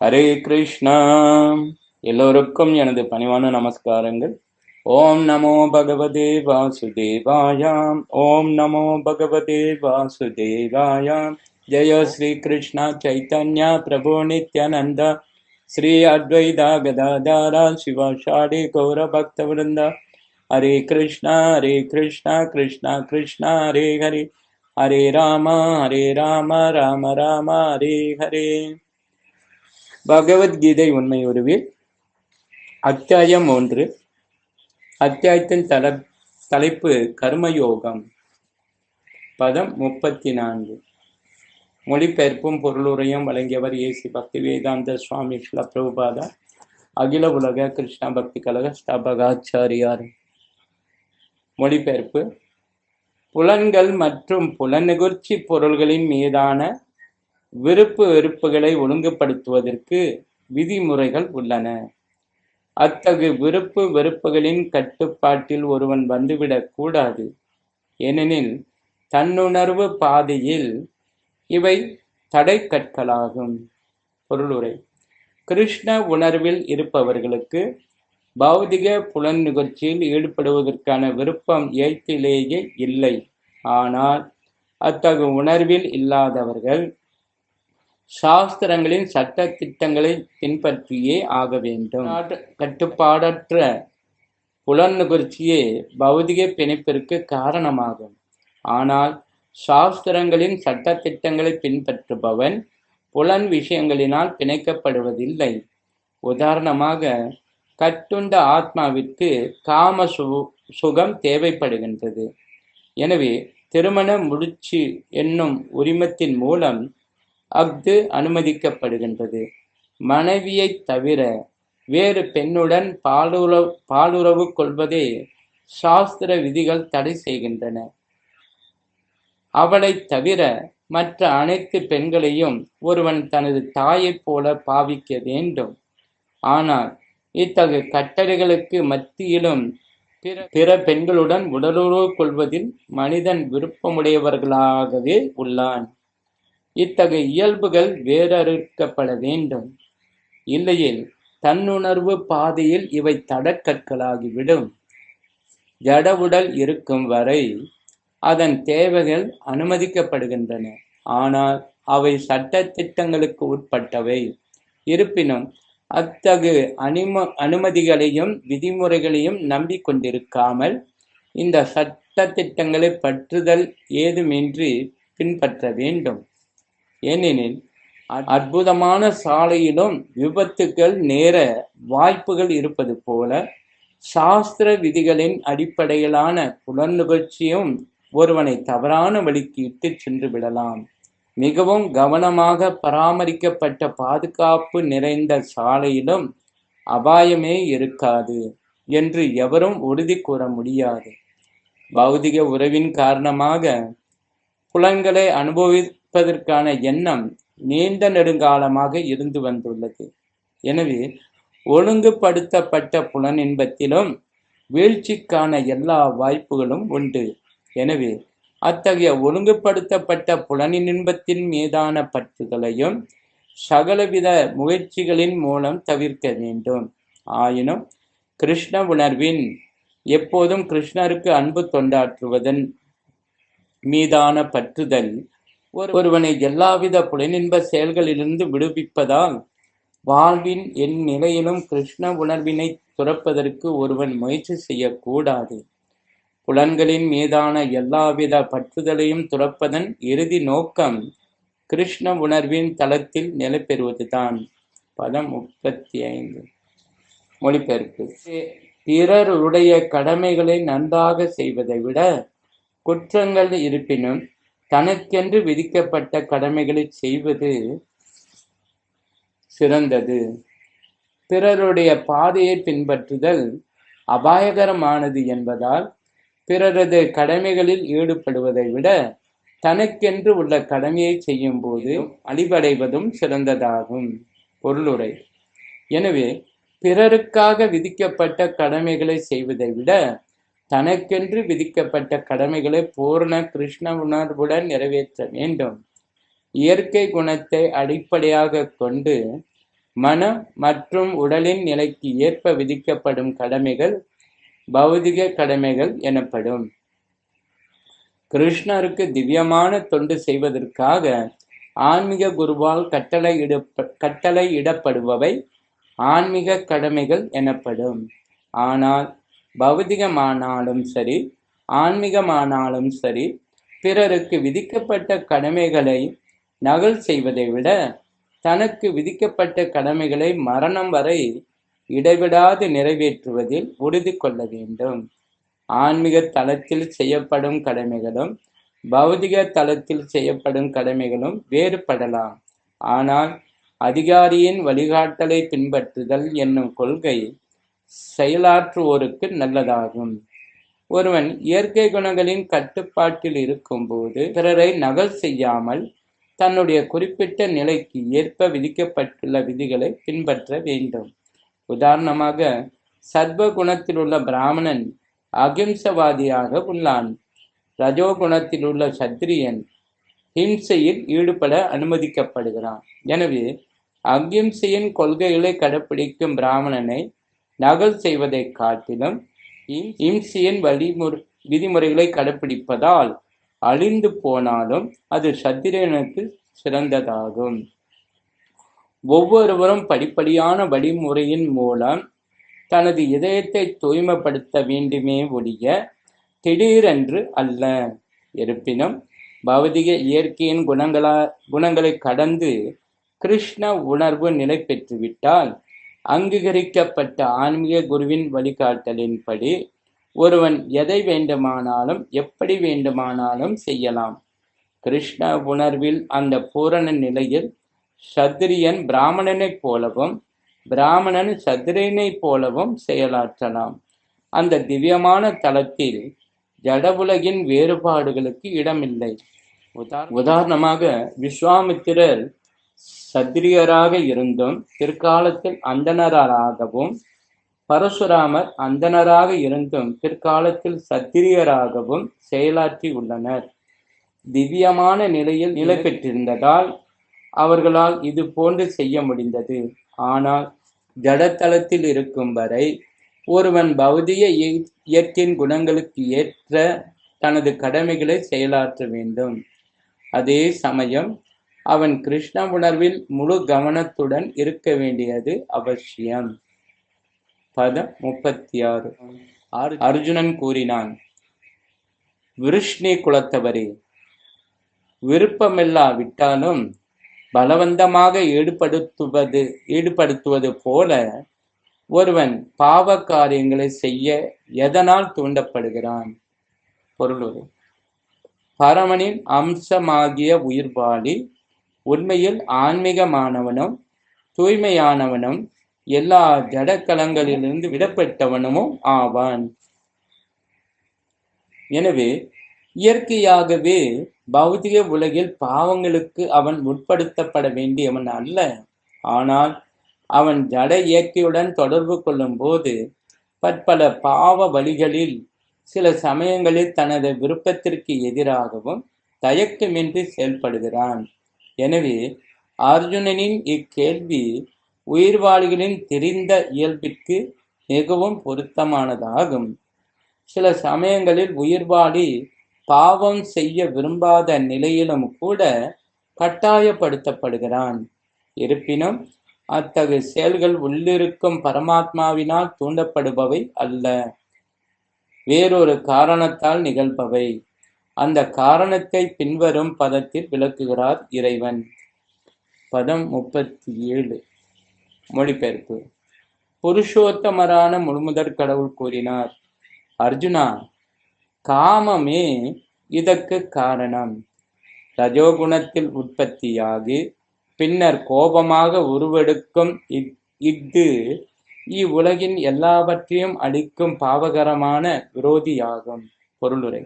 ஹரே கிருஷ்ணா. எல்லோருக்கும் எனது பணிவான நமஸ்காரங்கள். ஓம் நமோ பகவதே வாசுதேவாயாம். ஓம் நமோ பகவதே வாசுதேவாயாம். ஜெய ஸ்ரீ கிருஷ்ணா சைத்தன்யா பிரபு நித்யானந்தா. ஸ்ரீ அத்வைதா கதாதாரா சிவாஷாடி கௌர பக்த விருந்தா. ஹரே கிருஷ்ணா ஹரே கிருஷ்ணா கிருஷ்ணா கிருஷ்ணா ஹரே ஹரே. ஹரே ராம ஹரே ராம ராம ராம ஹரே ஹரே. பகவத்கீதை உண்மை உருவில் அத்தியாயம் ஒன்று. அத்தியாயத்தின் தல தலைப்பு கர்மயோகம். பதம் முப்பத்தி நான்கு மொழிபெயர்ப்பும் பொருளுரையும் வழங்கியவர் ஏசி பக்தி வேதாந்த சுவாமி ஸ்ல பிரபுபாதா அகில உலக கிருஷ்ணா பக்தி கழக ஸ்தாபகாச்சாரியார். மொழிபெயர்ப்பு. புலன்கள் மற்றும் புலனுகர்ச்சி பொருள்களின் மீதான விருப்பு வெறுப்புகளை ஒழுங்குபடுத்துவதற்கு விதிமுறைகள் உள்ளன. அத்தகு விருப்பு வெறுப்புகளின் கட்டுப்பாட்டில் ஒருவன் வந்துவிடக் கூடாது. ஏனெனில் தன்னுணர்வு பாதையில் இவை தடை கற்களாகும் பொருளுரை. கிருஷ்ண உணர்வில் இருப்பவர்களுக்கு பௌதிக புலன் நிகழ்ச்சியில் ஈடுபடுவதற்கான விருப்பம் இயற்கையிலேயே இல்லை. ஆனால் அத்தகு உணர்வில் இல்லாதவர்கள் சாஸ்திரங்களின் சட்ட திட்டங்களை பின்பற்றியே ஆக வேண்டும். கட்டுப்பாடற்ற புலன் நுகர்ச்சியே பௌதிக பிணைப்பிற்கு காரணமாகும். ஆனால் சாஸ்திரங்களின் சட்ட திட்டங்களை பின்பற்றுபவன் புலன் விஷயங்களினால் பிணைக்கப்படுவதில்லை. உதாரணமாக கட்டுண்ட ஆத்மாவிற்கு காம சு சுகம் தேவைப்படுகின்றது. எனவே திருமண முடிச்சு என்னும் உரிமத்தின் மூலம் அஃது அனுமதிக்கப்படுகின்றது. மனைவியைத் தவிர வேறு பெண்ணுடன் பாலுறவு பாலுறவு கொள்வதே சாஸ்திர விதிகள் தடை செய்கின்றன. அவளைத் தவிர மற்ற அனைத்து பெண்களையும் ஒருவன் தனது தாயைப் போல பாவிக்க வேண்டும். ஆனால் இத்தகு கட்டளைகளுக்கு மத்தியிலும் பிற பிற பெண்களுடன் உடலுறவு கொள்வதில் மனிதன் விருப்பமுடையவர்களாகவே உள்ளான். இத்தகைய இயல்புகள் வேறறுக்கப்பட வேண்டும். இல்லையில் தன்னுணர்வு பாதையில் இவை தடக்கற்களாகிவிடும் ஜடவுடல் இருக்கும் வரை அதன் தேவைகள் அனுமதிக்கப்படுகின்றன. ஆனால் அவை சட்ட திட்டங்களுக்கு உட்பட்டவை. இருப்பினும் அத்தகு அனும அனுமதிகளையும் விதிமுறைகளையும் நம்பிக்கொண்டிருக்காமல் இந்த சட்ட திட்டங்களை பற்றுதல் ஏதுமின்றி பின்பற்ற வேண்டும். ஏனெனில் அற்புதமான சாலையிலும் விபத்துக்கள் நேர வாய்ப்புகள் இருப்பது போல சாஸ்திர விதிகளின் அடிப்படையிலான புலனுபர்ச்சியும் ஒருவனை தவறான வழிக்கு இட்டு சென்று விடலாம். மிகவும் கவனமாக பராமரிக்கப்பட்ட பாதுகாப்பு நிறைந்த சாலையிலும் அபாயமே இருக்காது என்று எவரும் உறுதி கூற முடியாது. பௌதிக உறவின் காரணமாக புலன்களை அனுபவிப்பதற்கான எண்ணம் நீண்ட நெடுங்காலமாக இருந்து வந்துள்ளது. எனவே ஒழுங்குபடுத்தப்பட்ட புலனின்பத்திலும் வீழ்ச்சிக்கான எல்லா வாய்ப்புகளும் உண்டு. எனவே அத்தகைய ஒழுங்குபடுத்தப்பட்ட புலனின்பத்தின் மீதான பற்றுதலையும் சகலவித முயற்சிகளின் மூலம் தவிர்க்க வேண்டும். ஆயினும் கிருஷ்ண உணர்வின் எப்போதும் கிருஷ்ணருக்கு அன்பு தொண்டாற்றுவதன் மீதான பற்றுதல் ஒருவனை எல்லாவித புலனின்ப செயல்களிலிருந்து விடுவிப்பதால் வாழ்வின் என் நிலையிலும் கிருஷ்ண உணர்வினை துறப்பதற்கு ஒருவன் முயற்சி செய்யக்கூடாது. புலன்களின் மீதான எல்லாவித பற்றுதலையும் துறப்பதன் இறுதி நோக்கம் கிருஷ்ண உணர்வின் தளத்தில் நிலை பெறுவதுதான் பதம் முப்பத்தி ஐந்து மொழிபெயர்ப்பு. பிறருடைய கடமைகளை நன்றாக செய்வதை விட குற்றங்கள் இருப்பினும் தனக்கென்று விதிக்கப்பட்ட கடமைகளை செய்வது சிறந்தது. பிறருடைய பாதையை பின்பற்றுதல் அபாயகரமானது என்பதால் பிறரது கடமைகளில் ஈடுபடுவதை விட தனக்கென்று உள்ள கடமையை செய்யும் போது அழிவடைவதும் சிறந்ததாகும். பொருளுரை. எனவே பிறருக்காக விதிக்கப்பட்ட கடமைகளை செய்வதை விட தனக்கென்று விதிக்கப்பட்ட கடமைகளை பூர்ண கிருஷ்ண உணர்வுடன் நிறைவேற்ற வேண்டும். இயற்கை குணத்தை அடிப்படையாக கொண்டு மனம் மற்றும் உடலின் நிலைக்கு ஏற்ப விதிக்கப்படும் கடமைகள் பௌதிக கடமைகள் எனப்படும். கிருஷ்ணருக்கு திவ்யமான தொண்டு செய்வதற்காக ஆன்மீக குருவால் கட்டளையிட கட்டளையிடப்படுபவை ஆன்மீக கடமைகள் எனப்படும். ஆனால் பௌதிகமானாலும் சரி ஆன்மீகமானாலும் சரி பிறருக்கு விதிக்கப்பட்ட கடமைகளை நகல் செய்வதை விட தனக்கு விதிக்கப்பட்ட கடமைகளை மரணம் வரை இடைவிடாது நிறைவேற்றுவதில் உறுதி கொள்ள வேண்டும். ஆன்மீக தளத்தில் செய்யப்படும் கடமைகளும் பௌதிக தளத்தில் செய்யப்படும் கடமைகளும் வேறுபடலாம். ஆனால் அதிகாரியின் வழிகாட்டலை பின்பற்றுதல் என்னும் கொள்கை செயலாற்றுவோருக்கு நல்லதாகும். ஒருவன் இயற்கை குணங்களின் கட்டுப்பாட்டில் இருக்கும்போது பிறரை நகல் செய்யாமல் தன்னுடைய குறிப்பிட்ட நிலைக்கு ஏற்ப விதிக்கப்பட்டுள்ள விதிகளை பின்பற்ற வேண்டும். உதாரணமாக சர்வ குணத்தில் உள்ள பிராமணன் அகிம்சவாதியாக உள்ளான். ரஜோகுணத்தில் உள்ள சத்திரியன் ஹிம்சையில் ஈடுபட அனுமதிக்கப்படுகிறான். எனவே அகிம்சையின் கொள்கைகளை கடைப்பிடிக்கும் பிராமணனை நகல் செய்வதை காட்டிலும் இம்சியின் வழிமுறை விதிமுறைகளை கடைபிடிப்பதால் அழிந்து போனாலும் அது சத்திரியனுக்கு சிறந்ததாகும். ஒவ்வொருவரும் படிப்படியான வழிமுறையின் மூலம் தனது இதயத்தை தூய்மைப்படுத்த வேண்டுமே ஒழிய திடீரென்று அல்ல. இருப்பினும் பௌதிக இயற்கையின் குணங்களா குணங்களை கடந்து கிருஷ்ண உணர்வு நிலை பெற்றுவிட்டால் அங்கீகரிக்கப்பட்ட ஆன்மீக குருவின் வழிகாட்டலின்படி ஒருவன் எதை வேண்டுமானாலும் எப்படி வேண்டுமானாலும் செய்யலாம். கிருஷ்ண உணர்வில் அந்த பூரண நிலையில் சத்திரியன் பிராமணனைப் போலவும் பிராமணன் சத்திரியனைப் போலவும் செயலாற்றலாம். அந்த திவ்யமான தளத்தில் ஜட உலகின் வேறுபாடுகளுக்கு இடமில்லை. உதாரணமாக விஸ்வாமித்திரர் சத்திரியராக இருந்தும் பிற்காலத்தில் அந்தனராகவும் பரசுராமர் அந்தனராக இருந்தும் பிற்காலத்தில் சத்திரியராகவும் செயலாற்றி உள்ளனர். திவ்யமான நிலையில் நிலை பெற்றிருந்ததால் அவர்களால் இது போன்று செய்ய முடிந்தது. ஆனால் ஜடத்தளத்தில் இருக்கும் வரை ஒருவன் பௌதிக இயற்கையின் குணங்களுக்கு ஏற்ற தனது கடமைகளை செயலாற்ற வேண்டும். அதே சமயம் அவன் கிருஷ்ண உணர்வில் முழு கவனத்துடன் இருக்க வேண்டியது அவசியம். பதம் முப்பத்தி ஆறு அர்ஜுனன் கூறினான் விருஷ்ணி குலத்தவரே விருப்பமில்லாவிட்டாலும் பலவந்தமாக ஈடுபடுத்துவது ஈடுபடுத்துவது போல ஒருவன் பாவ காரியங்களை செய்ய எதனால் தூண்டப்படுகிறான்? பொருள் பரமனின் அம்சமாகிய உயிர்வாளி உண்மையில் ஆன்மீகமானவனும் தூய்மையானவனும் எல்லா ஜடக்கலங்களிலிருந்து விடப்பட்டவனும் ஆவான். எனவே இயற்கையாகவே பௌதிக உலகில் பாவங்களுக்கு அவன் உட்படுத்தப்பட வேண்டியவன் அல்ல. ஆனால் அவன் ஜட இயற்கையுடன் தொடர்பு கொள்ளும் போது பற்பல பாவ வழிகளில் சில சமயங்களில் தனது விருப்பத்திற்கு எதிராகவும் தயக்கமின்றி செயல்படுகிறான். எனவே அர்ஜுனனின் இக்கேள்வி உயிர்வாளிகளின் தெரிந்த இயல்பிற்கு மிகவும் பொருத்தமானதாகும். சில சமயங்களில் உயிர்வாளி பாவம் செய்ய விரும்பாத நிலையிலும் கூட கட்டாயப்படுத்தப்படுகிறான். இருப்பினும் அத்தகைய செயல்கள் உள்ளிருக்கும் பரமாத்மாவினால் தூண்டப்படுபவை அல்ல. வேறொரு காரணத்தால் நிகழ்பவை. அந்த காரணத்தை பின்வரும் பதத்தில் விளக்குகிறார் இறைவன். பதம் முப்பத்தி ஏழு மொழிபெயர்ப்பு. புருஷோத்தமரான முழுமுதற் கடவுள் கூறினார் அர்ஜுனா காமமே இதற்கு காரணம். ரஜோகுணத்தில் உற்பத்தியாகி பின்னர் கோபமாக உருவெடுக்கும் இஃது இவ்வுலகின் எல்லாவற்றையும் அளிக்கும் பாவகரமான விரோதியாகும். பொருளுரை.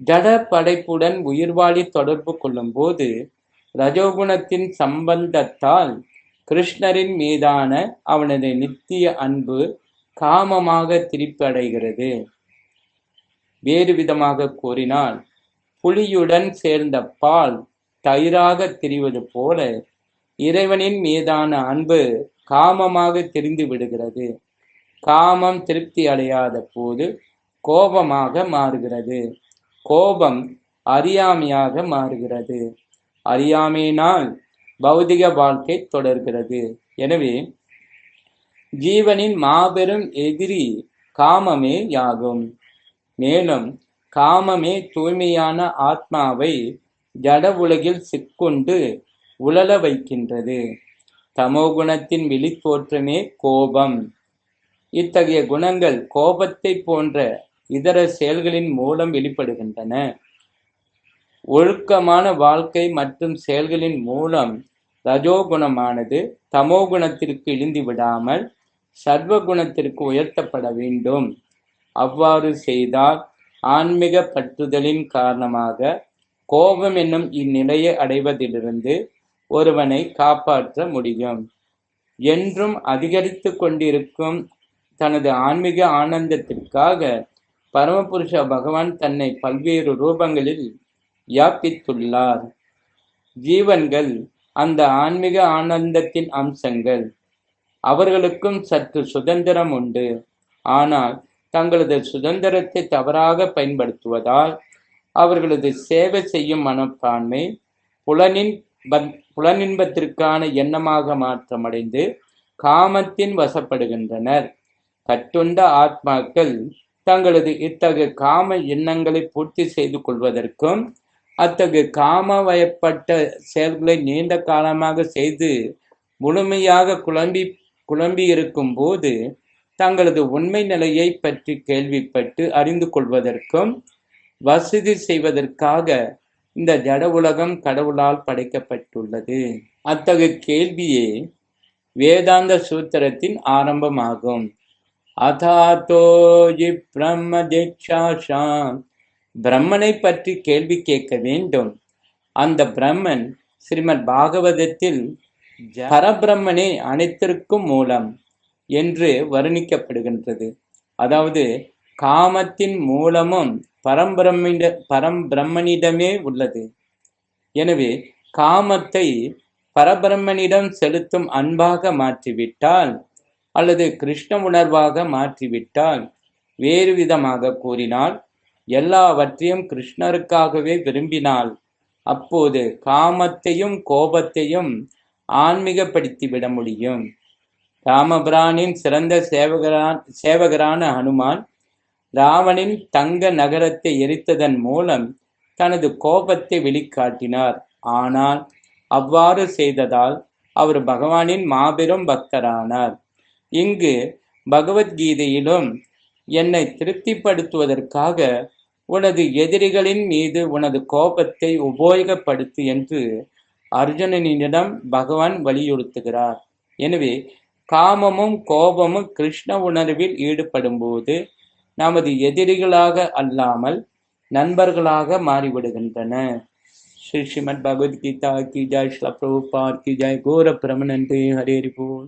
ஜட படைப்புடன் உயிர்வாழி தொடர்பு கொள்ளும் போது ரஜோகுணத்தின் சம்பந்தத்தால் கிருஷ்ணரின் மீதான அவனது நித்திய அன்பு காமமாக திருப்படைகிறது. வேறு விதமாக கூறினால் புலியுடன் சேர்ந்த பால் தயிராக திரிவது போல இறைவனின் மீதான அன்பு காமமாக தெரிந்து விடுகிறது. காமம் திருப்தி அடையாத போது கோபமாக மாறுகிறது. கோபம் அறியாமையாக மாறுகிறது. அறியாமையினால் பௌதிக வாழ்க்கை தொடர்கிறது. எனவே ஜீவனின் மாபெரும் எதிரி காமமே யாகும். மேலும் காமமே தூய்மையான ஆத்மாவை ஜட உலகில் சிக்கொண்டு உழல வைக்கின்றது. தமோகுணத்தின் வெளித்தோற்றமே கோபம். இத்தகைய குணங்கள் கோபத்தை போன்ற இதர செயல்களின் மூலம் வெளிப்படுகின்றன. ஒழுக்கமான வாழ்க்கை மற்றும் செயல்களின் மூலம் ரஜோகுணமானது தமோகுணத்திற்கு இழிந்து விடாமல் சர்வகுணத்திற்கு உயர்த்தப்பட வேண்டும். அவ்வாறு செய்தால் ஆன்மீக பற்றுதலின் காரணமாக கோபம் என்னும் இந்நிலையை அடைவதிலிருந்து ஒருவனை காப்பாற்ற முடியும். என்றும் அதிகரித்து கொண்டிருக்கும் தனது ஆன்மீக ஆனந்தத்திற்காக பரமபுருஷ பகவான் தன்னை பல்வேறு ரூபங்களில் யாப்பித்துள்ளார் ஜீவன்கள் அந்த ஆன்மீக ஆனந்தத்தின் அம்சங்கள். அவர்களுக்கும் சற்று சுதந்திரம் உண்டு. ஆனால் தங்களது சுதந்திரத்தை தவறாக பயன்படுத்துவதால் அவர்களது சேவை செய்யும் மனப்பான்மை புலனின் புலனின்பத்திற்கான எண்ணமாக மாற்றமடைந்து காமத்தின் வசப்படுகின்றனர். கட்டுண்ட ஆத்மாக்கள் தங்களது இத்தகைய காம எண்ணங்களை பூர்த்தி செய்து கொள்வதற்கும் அத்தகைய காமவயப்பட்ட செயல்களை நீண்ட காலமாக செய்து முழுமையாக குழம்பி குழம்பி இருக்கும் போது தங்களது உண்மை நிலையை பற்றி கேள்விப்பட்டு அறிந்து கொள்வதற்கும் வசதி செய்வதற்காக இந்த ஜட உலகம் கடவுளால் படைக்கப்பட்டுள்ளது. அத்தகைய கேள்வியே வேதாந்த சூத்திரத்தின் ஆரம்பமாகும். அதாத்தோஜி பிரம்ம தீட்சாஷாம். பிரம்மனை பற்றி கேள்வி கேட்க வேண்டும். அந்த பிரம்மன் ஸ்ரீமத் பாகவதத்தில் பரபிரம்மனே அனைத்திற்கும் மூலம் என்று வர்ணிக்கப்படுகின்றது. அதாவது காமத்தின் மூலமும் பரம்பிரம்மிட பரம்பிரம்மனிடமே உள்ளது. எனவே காமத்தை பரபிரம்மனிடம் செலுத்தும் அன்பாக மாற்றிவிட்டால் அல்லது கிருஷ்ண உணர்வாக மாற்றிவிட்டால் வேறு விதமாக கூறினால் எல்லாவற்றையும் கிருஷ்ணருக்காகவே விரும்பினால் அப்போது காமத்தையும் கோபத்தையும் ஆன்மீகப்படுத்தி விட முடியும். ராமபிரானின் சிறந்த சேவகரான் சேவகரான ஹனுமான் ராவனின் தங்க நகரத்தை எரித்ததன் மூலம் தனது கோபத்தை வெளிக்காட்டினார். ஆனால் அவ்வாறு செய்ததால் அவர் பகவானின் மாபெரும் பக்தரானார். இங்கு பகவத்கீதையிலும் என்னை திருப்திப்படுத்துவதற்காக உனது எதிரிகளின் மீது உனது கோபத்தை உபயோகப்படுத்து என்று அர்ஜுனனிடம் பகவான் வலியுறுத்துகிறார். எனவே காமமும் கோபமும் கிருஷ்ண உணர்வில் ஈடுபடும் போது நமது எதிரிகளாக அல்லாமல் நண்பர்களாக மாறிவிடுகின்றன. ஸ்ரீ ஸ்ரீமத் பகவத்கீதா கி ஜாய் ஸ்ல பார்க்கி கி ஜாய். கோர பிரமணன் ஹரேரி போல்.